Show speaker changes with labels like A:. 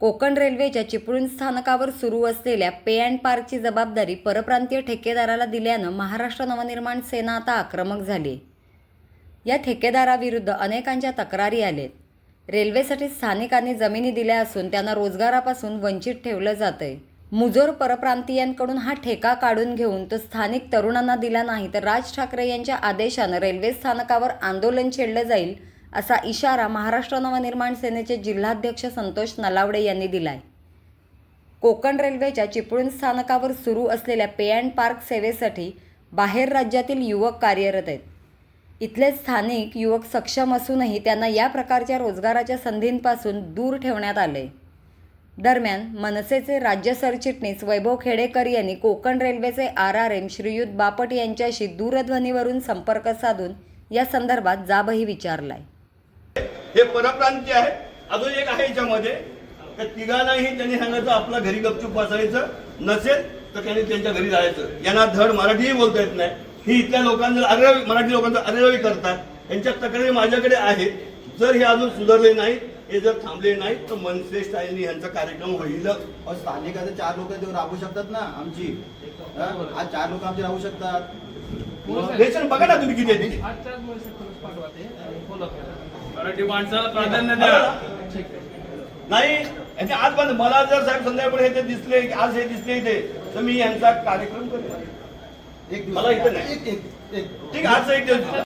A: कोकण रेल्वेच्या चिपळूण स्थानकावर सुरू असलेल्या पे अँड पार्कची जबाबदारी परप्रांतीय ठेकेदाराला दिल्यानं महाराष्ट्र नवनिर्माण सेना आता आक्रमक झाली. या ठेकेदाराविरुद्ध अनेकांच्या तक्रारी आलेत. रेल्वेसाठी स्थानिकांनी जमिनी दिल्या असून त्यांना रोजगारापासून वंचित ठेवलं जातंय. मुजोर परप्रांतीयांकडून हा ठेका काढून घेऊन तो स्थानिक तरुणांना दिला नाही तर राज ठाकरे यांच्या आदेशानं रेल्वे स्थानकावर आंदोलन छेडलं जाईल असा इशारा महाराष्ट्र नवनिर्माण सेनेचे जिल्हाध्यक्ष संतोष नलावडे यांनी दिलाय. कोकण रेल्वेच्या चिपळूण स्थानकावर सुरू असलेल्या पे अँड पार्क सेवेसाठी बाहेर राज्यातील युवक कार्यरत आहेत. इथले स्थानिक युवक सक्षम असूनही त्यांना या प्रकारच्या रोजगाराच्या संधींपासून दूर ठेवण्यात आले. दरम्यान मनसेचे राज्य सरचिटणीस वैभव खेडेकर यांनी कोकण रेल्वेचे आर आर एम श्रीयुत बापट यांच्याशी दूरध्वनीवरून संपर्क साधून या संदर्भात जाबही विचारलाय.
B: हे परप्रांतीय आहे. अजून एक आहे याच्यामध्ये त्या तिघांनाही त्यांनी सांगायचं आपलं घरी गपचूप बसायचं. नसेल तर त्यांनी त्यांच्या घरी जायचं. यांना धड मराठीही बोलता येत नाही. ही इथल्या लोकांना अरेरावी मराठी लोकांचं अरेरावी करतात. यांच्या तक्रारी माझ्याकडे आहेत. जर हे अजून सुधारले नाहीत हे जर थांबले नाहीत तर मनसे स्टाईलनी यांचा कार्यक्रम होईल.
C: अहो, स्थानिक आता चार लोक तेव्हा राबू शकतात ना आमची. हा? आज चार लोक आमची राहू शकतात.
B: बघा ना तुम्ही किती
D: मराठी माणसाला प्राधान्य द्या.
B: नाही यांचे आज पण मला जर साहेब संध्याकाळी हे ते दिसले की आज हे दिसले इथे तर मी यांचा कार्यक्रम करेन.
C: एक
B: मला इथं नाही.
C: एक- एक- एक-
B: ठीक आहे आज एक दिवस